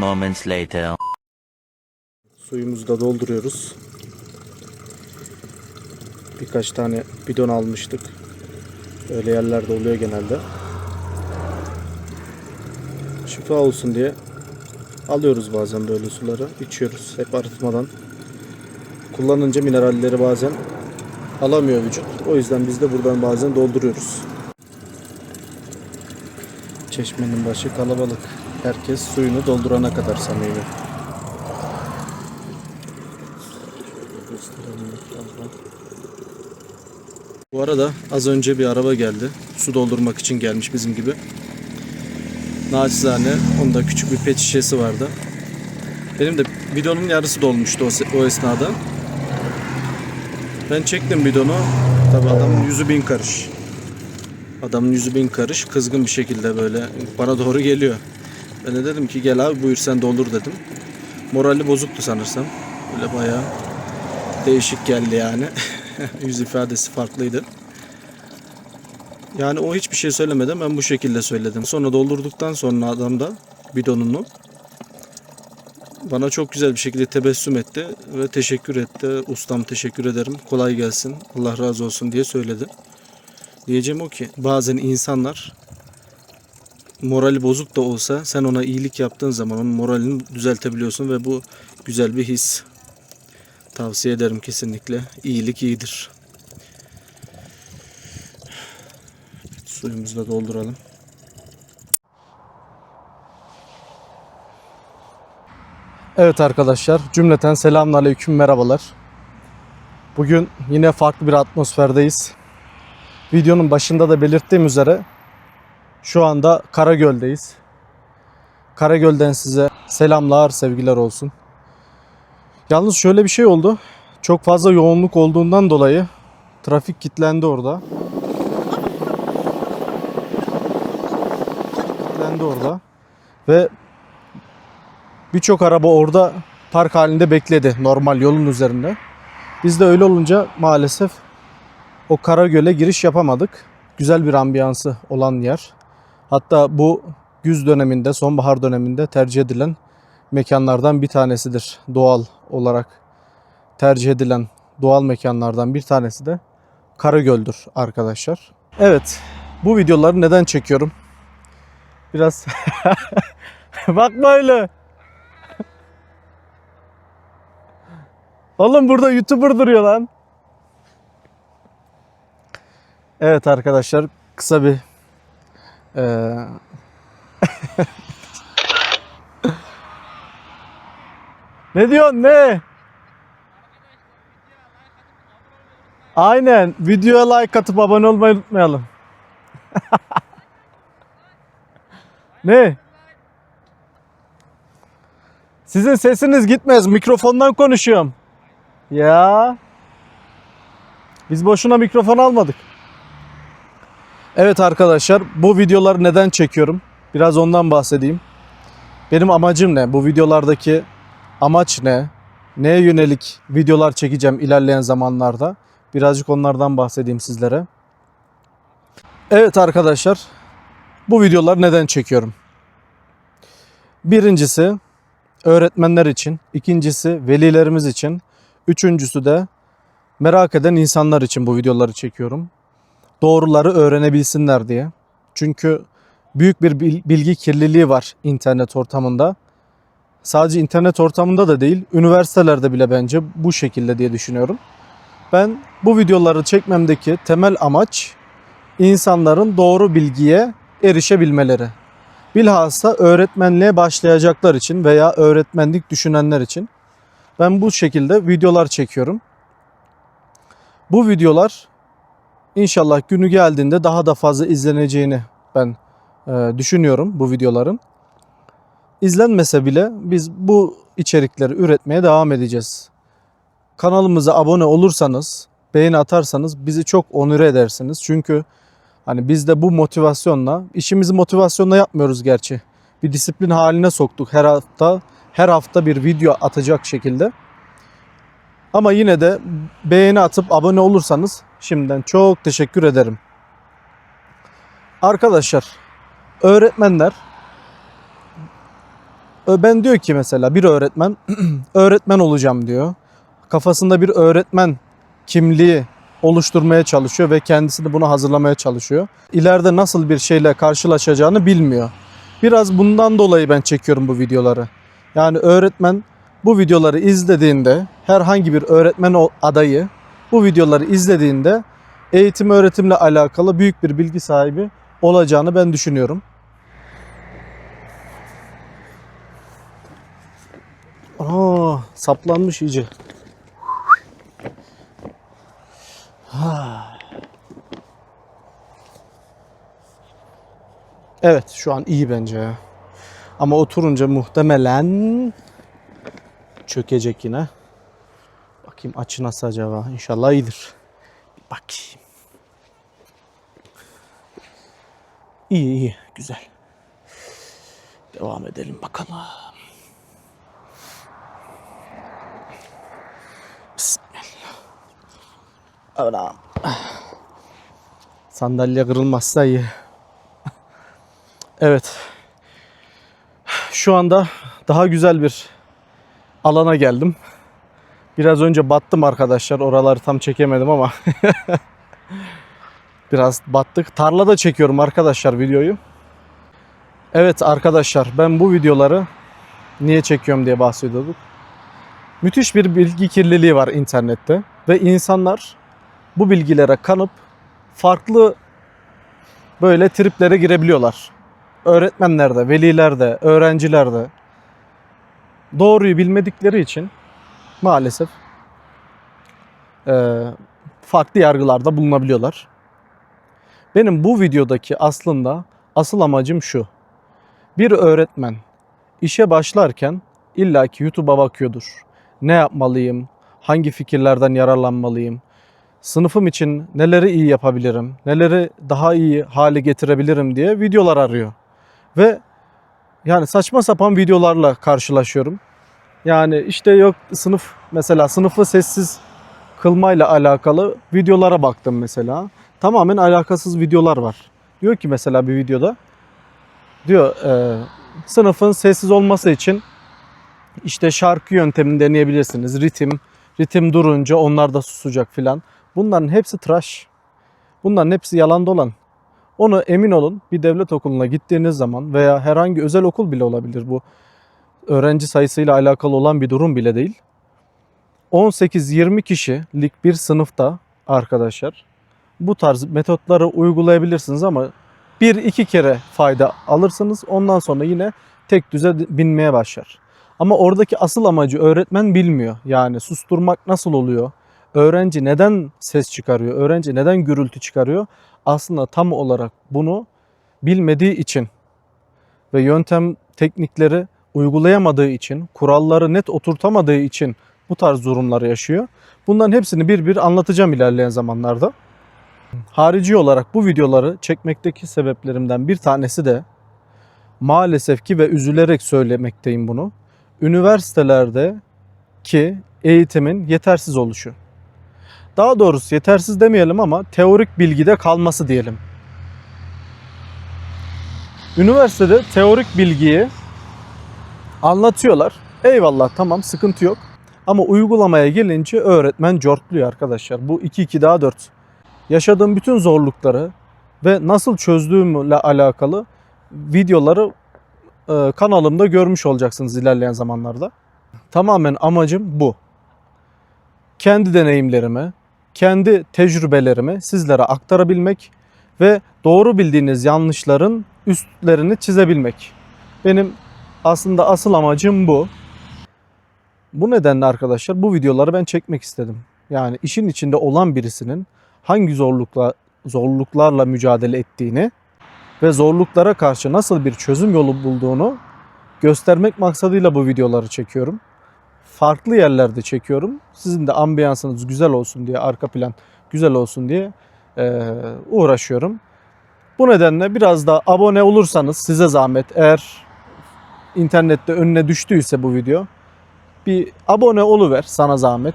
moments later. Suyumuzu da dolduruyoruz. Birkaç tane bidon almıştık. Öyle yerlerde oluyor genelde. Şifa olsun diye alıyoruz bazen böyle suları. içiyoruz hep arıtmadan. Kullanınca mineralleri bazen alamıyor vücut. O yüzden biz de buradan bazen dolduruyoruz. Çeşmenin başı kalabalık. Herkes suyunu doldurana kadar samimi. Bu arada az önce bir araba geldi. Su doldurmak için gelmiş bizim gibi. Naçizane onda küçük bir pet şişesi vardı. Benim de bidonun yarısı dolmuştu o, o esnada. Ben çektim bidonu. Tabi adamın yüzü bin karış. Adamın yüzü bin karış. Kızgın bir şekilde böyle bana doğru geliyor. Ben de dedim ki gel abi buyur sen doldur dedim. Morali bozuktu sanırsam. Böyle bayağı değişik geldi yani. Yüz ifadesi farklıydı. Yani o hiçbir şey söylemeden ben bu şekilde söyledim. Sonra doldurduktan sonra adam da bidonunu bana çok güzel bir şekilde tebessüm etti ve teşekkür etti. Ustam teşekkür ederim. Kolay gelsin. Allah razı olsun diye söyledi. Diyeceğim o ki bazen insanlar morali bozuk da olsa sen ona iyilik yaptığın zaman onun moralini düzeltebiliyorsun ve bu güzel bir his. Tavsiye ederim kesinlikle. İyilik iyidir. Suyumuzu da dolduralım. Evet arkadaşlar cümleten selamünaleyküm merhabalar. Bugün yine farklı bir atmosferdeyiz. Videonun başında da belirttiğim üzere şu anda Karagöl'deyiz. Karagöl'den size selamlar, sevgiler olsun. Yalnız şöyle bir şey oldu. Çok fazla yoğunluk olduğundan dolayı trafik kilitlendi orada. Kilitlendi orada. Ve birçok araba orada park halinde bekledi normal yolun üzerinde. Biz de öyle olunca maalesef o Karagöl'e giriş yapamadık. Güzel bir ambiyansı olan yer. Hatta bu güz döneminde, sonbahar döneminde tercih edilen mekanlardan bir tanesidir. Doğal olarak tercih edilen doğal mekanlardan bir tanesi de Karagöl'dür arkadaşlar. Evet, bu videoları neden çekiyorum? Biraz bakma öyle. Oğlum burada YouTuber duruyor lan. Evet arkadaşlar kısa bir eee Ne diyorsun ne? Aynen. Videoya like atıp abone olmayı unutmayalım. ne? Sizin sesiniz gitmez. Mikrofondan konuşuyorum. Ya. Biz boşuna mikrofon almadık. Evet arkadaşlar bu videoları neden çekiyorum? Biraz ondan bahsedeyim. Benim amacım ne? Bu videolardaki amaç ne? Neye yönelik videolar çekeceğim ilerleyen zamanlarda? Birazcık onlardan bahsedeyim sizlere. Evet arkadaşlar, bu videoları neden çekiyorum? Birincisi öğretmenler için, ikincisi velilerimiz için, üçüncüsü de merak eden insanlar için bu videoları çekiyorum. Doğruları öğrenebilsinler diye. Çünkü büyük bir bil- bilgi kirliliği var internet ortamında sadece internet ortamında da değil, üniversitelerde bile bence bu şekilde diye düşünüyorum. Ben bu videoları çekmemdeki temel amaç insanların doğru bilgiye erişebilmeleri. Bilhassa öğretmenliğe başlayacaklar için veya öğretmenlik düşünenler için ben bu şekilde videolar çekiyorum. Bu videolar inşallah günü geldiğinde daha da fazla izleneceğini ben e, düşünüyorum bu videoların izlenmese bile biz bu içerikleri üretmeye devam edeceğiz. Kanalımıza abone olursanız, beğeni atarsanız bizi çok onure edersiniz. Çünkü hani biz de bu motivasyonla, işimizi motivasyonla yapmıyoruz gerçi. Bir disiplin haline soktuk her hafta. Her hafta bir video atacak şekilde. Ama yine de beğeni atıp abone olursanız şimdiden çok teşekkür ederim. Arkadaşlar, öğretmenler Ben diyor ki mesela bir öğretmen öğretmen olacağım diyor. Kafasında bir öğretmen kimliği oluşturmaya çalışıyor ve kendisi de bunu hazırlamaya çalışıyor. İleride nasıl bir şeyle karşılaşacağını bilmiyor. Biraz bundan dolayı ben çekiyorum bu videoları. Yani öğretmen bu videoları izlediğinde herhangi bir öğretmen adayı bu videoları izlediğinde eğitim öğretimle alakalı büyük bir bilgi sahibi olacağını ben düşünüyorum. Aa, saplanmış iyice. Evet şu an iyi bence ya. Ama oturunca muhtemelen çökecek yine. Bakayım açı nasıl acaba? İnşallah iyidir. Bir bakayım. İyi iyi güzel. Devam edelim bakalım. Bismillah. Anam. Sandalye kırılmazsa iyi. Evet. Şu anda daha güzel bir alana geldim. Biraz önce battım arkadaşlar. Oraları tam çekemedim ama. Biraz battık. Tarlada çekiyorum arkadaşlar videoyu. Evet arkadaşlar ben bu videoları niye çekiyorum diye bahsediyorduk. Müthiş bir bilgi kirliliği var internette ve insanlar bu bilgilere kanıp farklı böyle triplere girebiliyorlar. Öğretmenler de, veliler de, öğrenciler de doğruyu bilmedikleri için maalesef eee, farklı yargılarda bulunabiliyorlar. Benim bu videodaki aslında asıl amacım şu. Bir öğretmen işe başlarken illaki YouTube'a bakıyordur. Ne yapmalıyım? Hangi fikirlerden yararlanmalıyım? Sınıfım için neleri iyi yapabilirim? Neleri daha iyi hale getirebilirim diye videolar arıyor. Ve yani saçma sapan videolarla karşılaşıyorum. Yani işte yok sınıf mesela sınıfı sessiz kılmayla alakalı videolara baktım mesela. Tamamen alakasız videolar var. Diyor ki mesela bir videoda diyor e, sınıfın sessiz olması için işte şarkı yöntemini deneyebilirsiniz. Ritim, ritim durunca onlar da susacak filan. Bunların hepsi tıraş. Bunların hepsi yalan dolan. Onu emin olun bir devlet okuluna gittiğiniz zaman veya herhangi özel okul bile olabilir bu. Öğrenci sayısıyla alakalı olan bir durum bile değil. 18-20 kişilik bir sınıfta arkadaşlar bu tarz metotları uygulayabilirsiniz ama bir iki kere fayda alırsınız ondan sonra yine tek düze binmeye başlar. Ama oradaki asıl amacı öğretmen bilmiyor. Yani susturmak nasıl oluyor? Öğrenci neden ses çıkarıyor? Öğrenci neden gürültü çıkarıyor? Aslında tam olarak bunu bilmediği için ve yöntem teknikleri uygulayamadığı için, kuralları net oturtamadığı için bu tarz durumları yaşıyor. Bunların hepsini bir bir anlatacağım ilerleyen zamanlarda. Harici olarak bu videoları çekmekteki sebeplerimden bir tanesi de maalesef ki ve üzülerek söylemekteyim bunu. Üniversitelerde ki eğitimin yetersiz oluşu. Daha doğrusu yetersiz demeyelim ama teorik bilgide kalması diyelim. Üniversitede teorik bilgiyi anlatıyorlar. Eyvallah tamam sıkıntı yok. Ama uygulamaya gelince öğretmen cortluyor arkadaşlar. Bu 2-2 daha 4. Yaşadığım bütün zorlukları ve nasıl çözdüğümle alakalı videoları e, kanalımda görmüş olacaksınız ilerleyen zamanlarda. Tamamen amacım bu. Kendi deneyimlerimi, kendi tecrübelerimi sizlere aktarabilmek ve doğru bildiğiniz yanlışların üstlerini çizebilmek. Benim aslında asıl amacım bu. Bu nedenle arkadaşlar bu videoları ben çekmek istedim. Yani işin içinde olan birisinin hangi zorlukla zorluklarla mücadele ettiğini ve zorluklara karşı nasıl bir çözüm yolu bulduğunu göstermek maksadıyla bu videoları çekiyorum. Farklı yerlerde çekiyorum. Sizin de ambiyansınız güzel olsun diye, arka plan güzel olsun diye uğraşıyorum. Bu nedenle biraz da abone olursanız size zahmet eğer internette önüne düştüyse bu video bir abone oluver sana zahmet.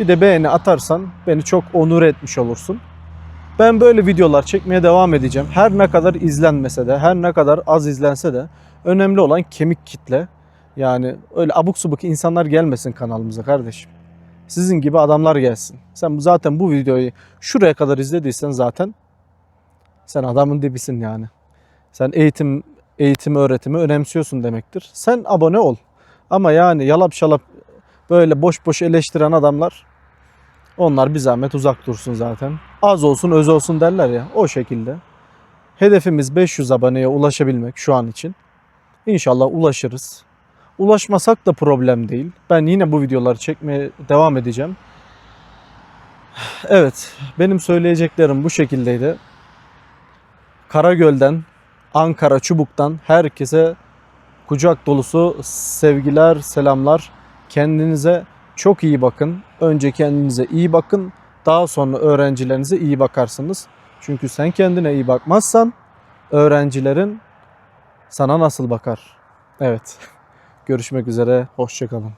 Bir de beğeni atarsan beni çok onur etmiş olursun. Ben böyle videolar çekmeye devam edeceğim. Her ne kadar izlenmese de, her ne kadar az izlense de önemli olan kemik kitle. Yani öyle abuk subuk insanlar gelmesin kanalımıza kardeşim. Sizin gibi adamlar gelsin. Sen zaten bu videoyu şuraya kadar izlediysen zaten sen adamın dibisin yani. Sen eğitim eğitimi öğretimi önemsiyorsun demektir. Sen abone ol. Ama yani yalap şalap böyle boş boş eleştiren adamlar onlar bir zahmet uzak dursun zaten. Az olsun öz olsun derler ya o şekilde. Hedefimiz 500 aboneye ulaşabilmek şu an için. İnşallah ulaşırız. Ulaşmasak da problem değil. Ben yine bu videoları çekmeye devam edeceğim. Evet, benim söyleyeceklerim bu şekildeydi. Karagöl'den, Ankara Çubuk'tan herkese kucak dolusu sevgiler, selamlar. Kendinize çok iyi bakın. Önce kendinize iyi bakın. Daha sonra öğrencilerinize iyi bakarsınız. Çünkü sen kendine iyi bakmazsan öğrencilerin sana nasıl bakar? Evet. Görüşmek üzere. Hoşçakalın.